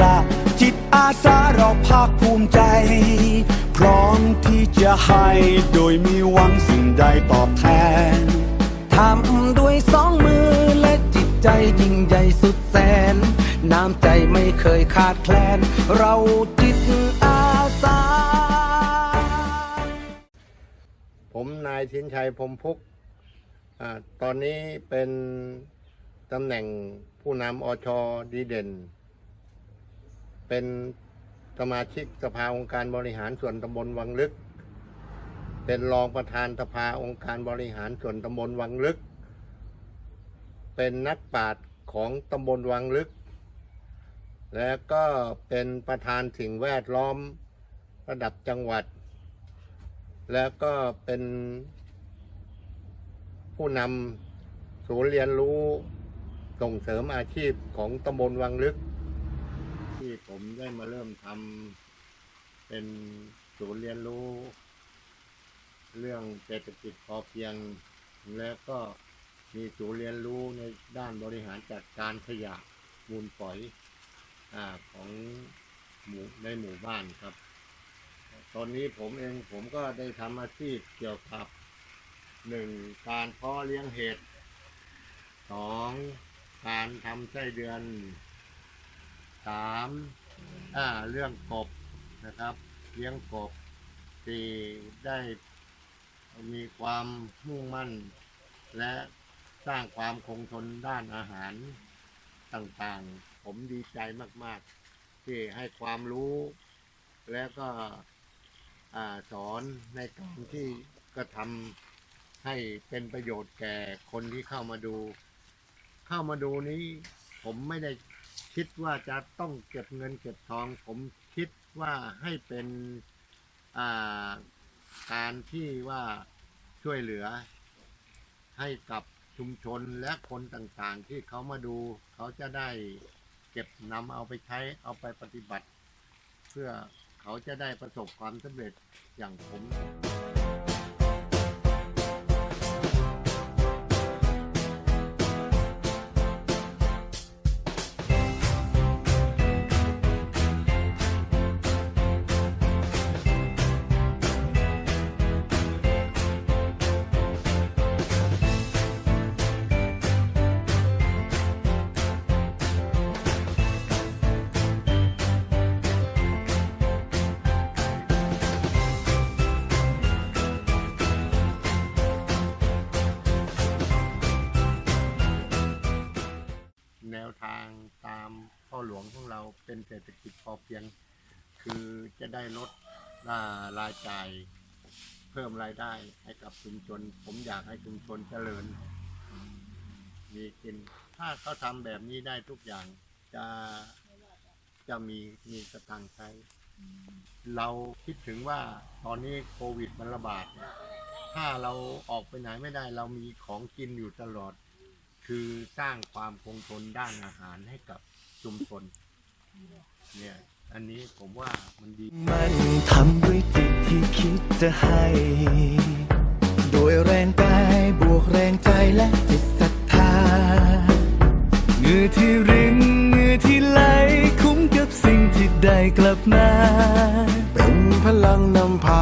ละ จิตอาสาเราภาคภูมิใจ พร้อมที่จะให้โดยมีหวังสิ่งใดตอบแทนทำด้วยสองมือและจิตใจยิ่งใหญ่สุดแสน น้ำใจไม่เคยขาดแคลน เราจิตอาสา ผมนายสินชัยพรมพุกอาตอนนี้เป็นตำแหน่งผู้นำอชอดีเด่น เป็นสมาชิกสภาองค์การบริหารส่วนตำบลวังลึก เป็นรองประธานสภาองค์การบริหารส่วนตำบลวังลึก เป็นนักปราชญ์ของตำบลวังลึก และก็เป็นประธานสิ่งแวดล้อมระดับจังหวัด แล้วก็เป็นผู้นำศูนย์เรียนรู้ส่งเสริมอาชีพของตำบลวังลึก ผมได้มาเริ่มทำเป็นศูนย์เรียนรู้ เรื่องเศรษฐกิจพอเพียง แล้วก็มีศูนย์เรียนรู้ในด้านบริหารจัดการขยะมูลฝอยอของหมู่ในหมู่บ้านครับ ตอนนี้ผมเองผมก็ได้ทำอาชีพเกี่ยวกับหนึ่งการเพาะเลี้ยงเห็ดสองการทำไส้เดือนสาม อ่าเรื่องกบนะครับเลี้ยงกบสี่ได้มีความมุ่งมั่น และสร้างความคงทนด้านอาหารต่างๆ ผมดีใจมาก ๆ ที่ให้ความรู้ แล้วก็อาสอนในการที่กระทำให้เป็นประโยชน์แก่คนที่เข้ามาดู เข้ามาดูนี้ผมไม่ได้ คิดว่าจะต้องเก็บเงินเก็บทอง ผมคิดว่าให้เป็นการที่ว่าช่วยเหลือให้กับชุมชนและคนต่างๆ ที่เขามาดูเขาจะได้เก็บนำเอาไปใช้เอาไปปฏิบัติ เพื่อเขาจะได้ประสบความสำเร็จอย่างผม ทางตามพ่อหลวงของเราเป็นเศรษฐกิจพอเพียง คือจะได้ลดอ่ารายจ่ายเพิ่มรายได้ให้กับชุมชน ผมอยากให้ชุมชนเจริญ มีกิน ถ้าเขาทำแบบนี้ได้ทุกอย่างจะจะมีมีสตางค์ใช้ เราคิดถึงว่าตอนนี้โควิดมันระบาด ถ้าเราออกไปไหนไม่ได้ เรามีของกินอยู่ตลอด คือสร้างความคงทนด้านอาหารให้กับชุมชนเนี่ยอันนี้ผมว่ามันดี มันทำด้วยจิตที่คิดจะให้ โดยแรงกายบวกแรงใจและจิตศรัทธาเหงื่อที่รินเหงื่อที่ไหลคุ้มกับสิ่งที่ได้กลับมา เป็นพลังนำพา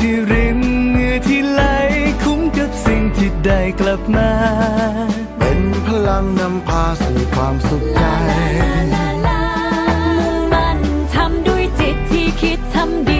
ที่ริมเงื่อที่ไหลคุ้มกับสิ่งที่ได้กลับมา เป็นพลังนำพาสู่ความสุขใจมุ่งมั่นทำด้วยจิตที่คิดทำดี